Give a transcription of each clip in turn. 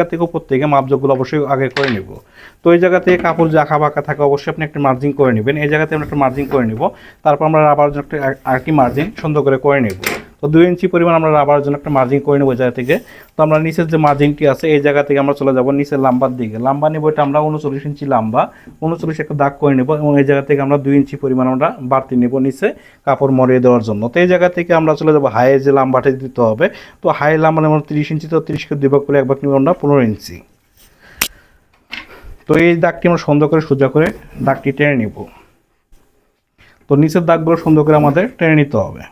জায়গা থেকে উপর থেকে মাপযোগগুলো অবশ্যই আগে করে নিব। তো এই জায়গা থেকে কাপড় যে আঁকা বাঁকা থাকে অবশ্যই আপনি একটা মার্জিন করে নেবেন। এই জায়গাতে আমরা একটা মার্জিন করে নেব। তারপর আমরা আবার একটা আর কি মার্জিন সুন্দর করে করে নেব। তো দুই ইঞ্চি পরিমাণ আমরা রাবার জন্য একটা মার্জিন করে নেব জায়গা থেকে। তো আমরা নিচের যে মার্জিনটি আছে, এই জায়গা থেকে আমরা চলে যাব নিচের লাম্বার দিকে। লাম্বা নেব এটা আমরা উনচল্লিশ ইঞ্চি লাম্বা, উনচল্লিশ একটা দাগ করে নেব এবং এই জায়গা থেকে আমরা দুই ইঞ্চি পরিমাণ আমরা বাড়তি নেব নিচে কাপড় মরিয়ে দেওয়ার জন্য। তো এই জায়গা থেকে আমরা চলে যাব হাইয়ের যে লাম্বাটি দিতে হবে। তো হাই লাম্বা নেব তিরিশ ইঞ্চি, তো তিরিশকে দুই ভাগ করে এক ভাগ নেব আমরা পনেরো ইঞ্চি। তো এই দাগটি আমরা সুন্দর করে সোজা করে দাগটি টেনে নিব। তো নিচের দাগগুলো সুন্দর করে আমাদের টেনে নিতে হবে।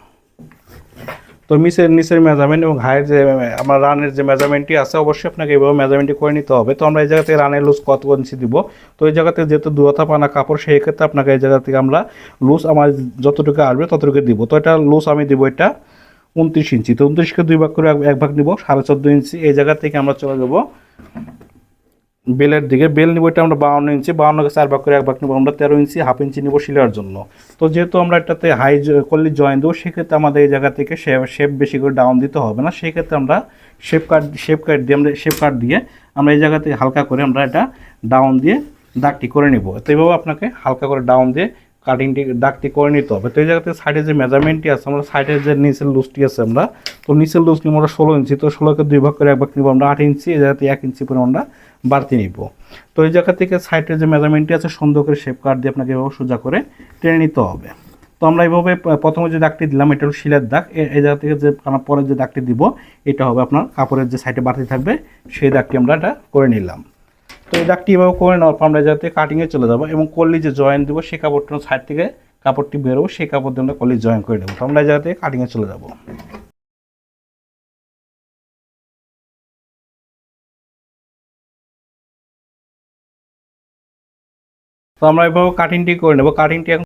তো মিসের নিচের মেজারমেন্ট এবং হাইয়ের যে, আমার রানের যে মেজারমেন্টটি আছে, অবশ্যই আপনাকে এইভাবে মেজারমেন্টটি করে নিতে হবে। তো আমরা এই জায়গা থেকে রানের লুজ কত ইঞ্চি দিব? তো এই জায়গাতে যেহেতু দুয়াতা পানা কাপড়, সেই ক্ষেত্রে আপনাকে এই জায়গা থেকে আমরা লুজ আমার যতটুকু আসবে ততটুকু দিব। তো এটা লুজ আমি দিব এটা উনত্রিশ ইঞ্চি তো উনত্রিশকে দুই ভাগ করে এক- ভাগ দিব সাড়ে চোদ্দ ইঞ্চি এই জায়গা থেকে আমরা চলে যাব বেলের দিকে, বেল নিব এটা আমরা বাউন্ন ইঞ্চি, বাউন্নকে চার ভাগ করে এক ভাগ নিব, আমরা তেরো ইঞ্চি, হাফ ইঞ্চি নিব শিলার জন্য। তো যেহেতু আমরা এটাতে হাই করলে জয়েন দেবো, সেক্ষেত্রে আমাদের এই জায়গা থেকে শেপ শেপ বেশি করে ডাউন দিতে হবে না। সেক্ষেত্রে আমরা শেপ কাট শেপ কাট দিয়ে আমরা শেপ কাট দিয়ে আমরা এই জায়গা থেকে হালকা করে আমরা এটা ডাউন দিয়ে দাগটি করে নেব। তো এইভাবে আপনাকে হালকা করে ডাউন দিয়ে কাটিংটি দাগটি করে নিতে হবে। তো এই জায়গাতে সাইডে যে মেজারমেন্টটি আছে, আমরা সাইডের যে নিচের লুজটি আছে আমরা, তো নিচের লুজ নিব আমরা ষোলো ইঞ্চি, তো ষোলোকে দুই ভাগ করে এক ভাগ নিব আমরা আট ইঞ্চি, এই জায়গাতে এক ইঞ্চি পরে আমরা বাড়তি নিব। তো এই জায়গা থেকে সাইডের যে মেজারমেন্টটি আছে, সুন্দর করে শেপ কাট দিয়ে আপনাকে এভাবে সোজা করে টেনে নিতে হবে। তো আমরা এইভাবে প্রথমে যে দাগটি দিলাম, এটা হলো শিলের দাগ এই জায়গা থেকে যে আমরা পরে যে দাগটি দিব, এটা হবে আপনার কাপড়ের যে সাইডে বাড়তি থাকবে, সেই দাগটি আমরা এটা করে নিলাম। তো এই দাগটি এভাবে করে নেওয়ার পর আমরা যাতে কাটিংয়ে চলে যাব এবং কলি যে জয়েন দেবো সেই কাপড়টা সাইড থেকে কাপড়টি বেরোবো সেই কাপড় দিয়ে আমরা কলি জয়েন করে নেব। তো আমরা যাতে কাটিংয়ে চলে যাব। তো আমরা এভাবে কাটিংটি করে নেব। কাটিংটি এখন